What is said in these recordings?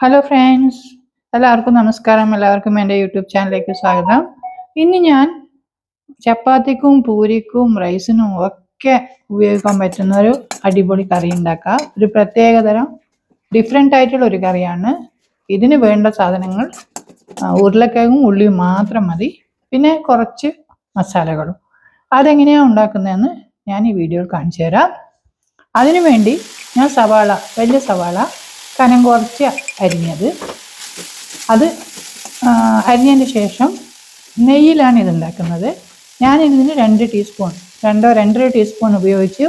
Hello friends എല്ലാവർക്കും നമസ്കാരം. എല്ലാവർക്കും എന്റെ യൂട്യൂബ് ചാനലിലേക്ക് സ്വാഗതം. ഇന്ന് ഞാൻ ചപ്പാത്തിക്കും പൂരിക്കും റൈസിനും ഒക്കെ ഉപയോഗിക്കാൻ പറ്റുന്ന ഒരു അടിപൊളി കറി ഉണ്ടാക്കാം. ഒരു പ്രത്യേകതരം ഡിഫറെന്റ് ആയിട്ടുള്ള ഒരു കറിയാണ്. ഇതിന് വേണ്ട സാധനങ്ങൾ ഉരുളക്കിഴങ്ങും ഉള്ളിയും മാത്രം മതി. പിന്നെ കുറച്ച് മസാലകളും. അതെങ്ങനെയാണ് ഉണ്ടാക്കുന്നതെന്ന് ഞാൻ ഈ വീഡിയോയിൽ കാണിച്ചു തരാം. അതിനു വേണ്ടി ഞാൻ സവാള വലിയ സവാള കനം കുറച്ച് അരിഞ്ഞത്. അത് അരിഞ്ഞതിന് ശേഷം നെയ്യിലാണ് ഇത് ഉണ്ടാക്കുന്നത് ഞാൻ ഇതിന് രണ്ട് ടീസ്പൂൺ രണ്ടോ രണ്ടര ടീസ്പൂൺ ഉപയോഗിച്ച്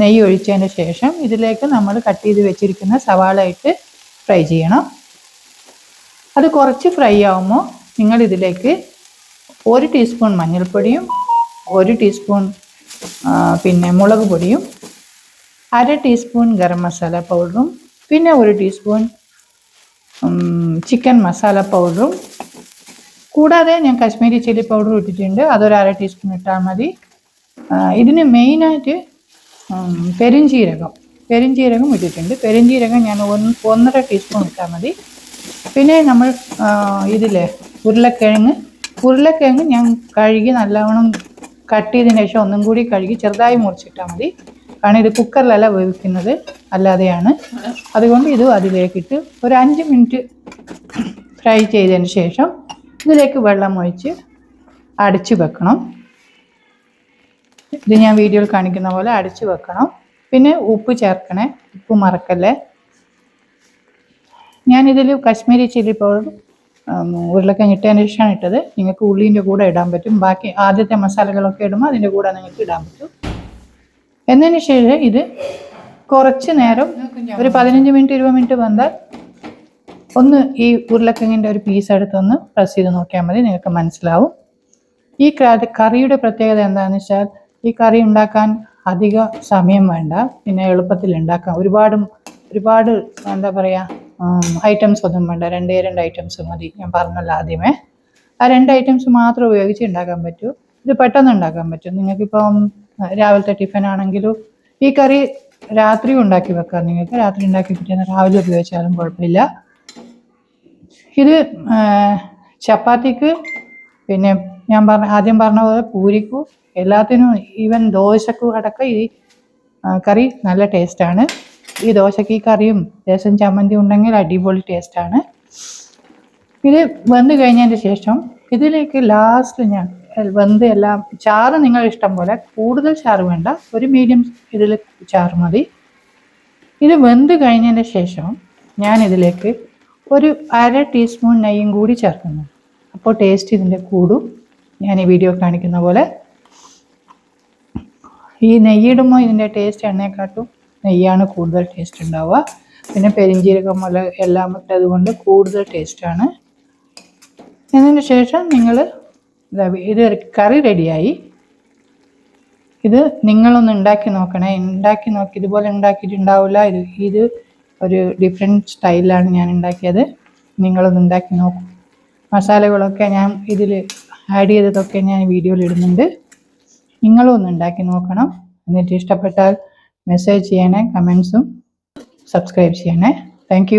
നെയ്യ് ഒഴിച്ചതിന് ശേഷം ഇതിലേക്ക് നമ്മൾ കട്ട് ചെയ്ത് വെച്ചിരിക്കുന്ന സവാള ഇട്ട് ഫ്രൈ ചെയ്യണം. അത് കുറച്ച് ഫ്രൈ ആവുമ്പോൾ നിങ്ങൾ ഇതിലേക്ക് ഒരു ടീസ്പൂൺ മഞ്ഞൾപ്പൊടിയും ഒരു ടീസ്പൂൺ പിന്നെ മുളക് പൊടിയും അര ടീസ്പൂൺ ഗരം മസാല പൗഡറും പിന്നെ ഒരു ടീസ്പൂൺ ചിക്കൻ മസാല പൗഡറും കൂടാതെ ഞാൻ കാശ്മീരി ചില്ലി പൗഡർ ഇട്ടിട്ടുണ്ട്. അതൊരു അര ടീസ്പൂൺ ഇട്ടാൽ മതി. ഇതിന് മെയിനായിട്ട് പെരിഞ്ചീരകം. പെരിഞ്ചീരകം ഇട്ടിട്ടുണ്ട്. പെരിഞ്ചീരകം ഞാൻ ഒന്ന് ഒന്നര ടീസ്പൂൺ ഇട്ടാൽ മതി. പിന്നെ നമ്മൾ ഇതിലെ ഉരുളക്കിഴങ്ങ്. ഉരുളക്കിഴങ്ങ് ഞാൻ കഴുകി നല്ലവണ്ണം കട്ട് ചെയ്തതിന് ശേഷം ഒന്നും കൂടി കഴുകി ചെറുതായി മുറിച്ചിട്ടാൽ മതി. കാരണം ഇത് കുക്കറിലല്ല വേവിക്കുന്നത് അല്ലാതെയാണ്. അതുകൊണ്ട് ഇത് അതിലേക്കിട്ട് ഒരു അഞ്ച് മിനിറ്റ് ഫ്രൈ ചെയ്തതിന് ശേഷം ഇതിലേക്ക് വെള്ളം ഒഴിച്ച് അടച്ചു വെക്കണം. ഇത് ഞാൻ വീഡിയോയിൽ കാണിക്കുന്ന പോലെ അടച്ചു വെക്കണം. പിന്നെ ഉപ്പ് ചേർക്കണേ ഉപ്പ് മറക്കല്ലേ? ഞാനിതിൽ കശ്മീരി ചില്ലി പൗഡർ ഉരുളക്കിഴങ്ങ് ഇട്ടതിന് ശേഷമാണ് ഇട്ടത്. നിങ്ങൾക്ക് ഉള്ളീന്റെ കൂടെ ഇടാൻ പറ്റും. ബാക്കി ആദ്യത്തെ മസാലകളൊക്കെ ഇടുമ്പോൾ അതിന്റെ കൂടെ നിങ്ങൾക്ക് ഇടാൻ പറ്റും. എന്നതിന് ശേഷം ഇത് കുറച്ച് നേരം ഒരു പതിനഞ്ച് മിനിറ്റ് ഇരുപത് മിനിറ്റ് വന്നാൽ ഒന്ന് ഈ ഉരുളക്കിഴങ്ങിന്റെ ഒരു പീസ് എടുത്തൊന്ന് പ്രസ് ചെയ്ത് നോക്കിയാൽ മതി നിങ്ങൾക്ക് മനസ്സിലാവും. ഈ കറിയുടെ പ്രത്യേകത എന്താണെന്ന് വെച്ചാൽ ഈ കറി ഉണ്ടാക്കാൻ അധിക സമയം വേണ്ട പിന്നെ എളുപ്പത്തിൽ ഉണ്ടാക്കാം. ഒരുപാട് ഒരുപാട് എന്താ പറയുക ഐറ്റംസ് ഒന്നും വേണ്ട. രണ്ടേ രണ്ട് ഐറ്റംസ് മതി ഞാൻ പറഞ്ഞല്ലോ ആദ്യമേ. ആ രണ്ട് ഐറ്റംസ് മാത്രം ഉപയോഗിച്ച് ഉണ്ടാക്കാൻ പറ്റൂ. ഇത് പെട്ടെന്ന് ഉണ്ടാക്കാൻ പറ്റും. നിങ്ങൾക്കിപ്പം രാവിലത്തെ ടിഫിൻ ആണെങ്കിലും ഈ കറി രാത്രി ഉണ്ടാക്കി വെക്കാം നിങ്ങൾക്ക്. രാത്രി ഉണ്ടാക്കി പിറ്റേന്ന് രാവിലെ ഉപയോഗിച്ചാലും കുഴപ്പമില്ല. ഇത് ചപ്പാത്തിക്ക് പിന്നെ ഞാൻ പറഞ്ഞ ആദ്യം പറഞ്ഞ പോലെ പൂരിക്കും എല്ലാത്തിനും ഈവൻ ദോശക്കും അടക്കം ഈ കറി നല്ല ടേസ്റ്റാണ് ഈ ദോശക്ക് ഈ കറിയും രസം ചമ്മന്തി ഉണ്ടെങ്കിൽ അടിപൊളി ടേസ്റ്റാണ് ഇത് വന്നു കഴിഞ്ഞതിന് ശേഷം ഇതിലേക്ക് ലാസ്റ്റ് ഞാൻ വെന്ത് എല്ലാം ചാറ് നിങ്ങൾ ഇഷ്ടം പോലെ കൂടുതൽ ചാറ് വേണ്ട. ഒരു മീഡിയം ഇതിൽ ചാറ് മതി. ഇത് വെന്ത് കഴിഞ്ഞതിന് ശേഷം ഞാൻ ഇതിലേക്ക് ഒരു അര ടീസ്പൂൺ നെയ്യും കൂടി ചേർക്കുന്നു. അപ്പോൾ ടേസ്റ്റ് ഇതിന്റെ കൂടും. ഞാൻ ഈ വീഡിയോ കാണിക്കുന്ന പോലെ. ഈ നെയ്യിടുമ്പോൾ ഇതിന്റെ ടേസ്റ്റ് എണ്ണയെക്കാട്ടും നെയ്യാണ് കൂടുതൽ ടേസ്റ്റ് ഉണ്ടാവുക. പിന്നെ പെരിഞ്ചീരകം മുല എല്ലാം ഇട്ടത് കൊണ്ട് കൂടുതൽ ടേസ്റ്റാണ് അതിന് ശേഷം നിങ്ങൾ ഇത് കറി റെഡിയായി. ഇത് നിങ്ങളൊന്ന് ഉണ്ടാക്കി നോക്കണേ. ഉണ്ടാക്കി നോക്കി ഇതുപോലെ ഉണ്ടാക്കിയിട്ടുണ്ടാവില്ല. ഇത് ഇത് ഒരു ഡിഫറെന്റ് സ്റ്റൈലിലാണ് ഞാൻ ഉണ്ടാക്കിയത്. നിങ്ങളൊന്ന് ഉണ്ടാക്കി നോക്കൂ. മസാലകളൊക്കെ ഞാൻ ഇതിൽ ആഡ് ചെയ്തതൊക്കെ ഞാൻ വീഡിയോയിൽ ഇടുന്നുണ്ട്. നിങ്ങളും ഒന്ന് ഉണ്ടാക്കി നോക്കണം. എന്നിട്ട് ഇഷ്ടപ്പെട്ടാൽ മെസ്സേജ് ചെയ്യണേ കമൻസും സബ്സ്ക്രൈബ് ചെയ്യണേ. താങ്ക്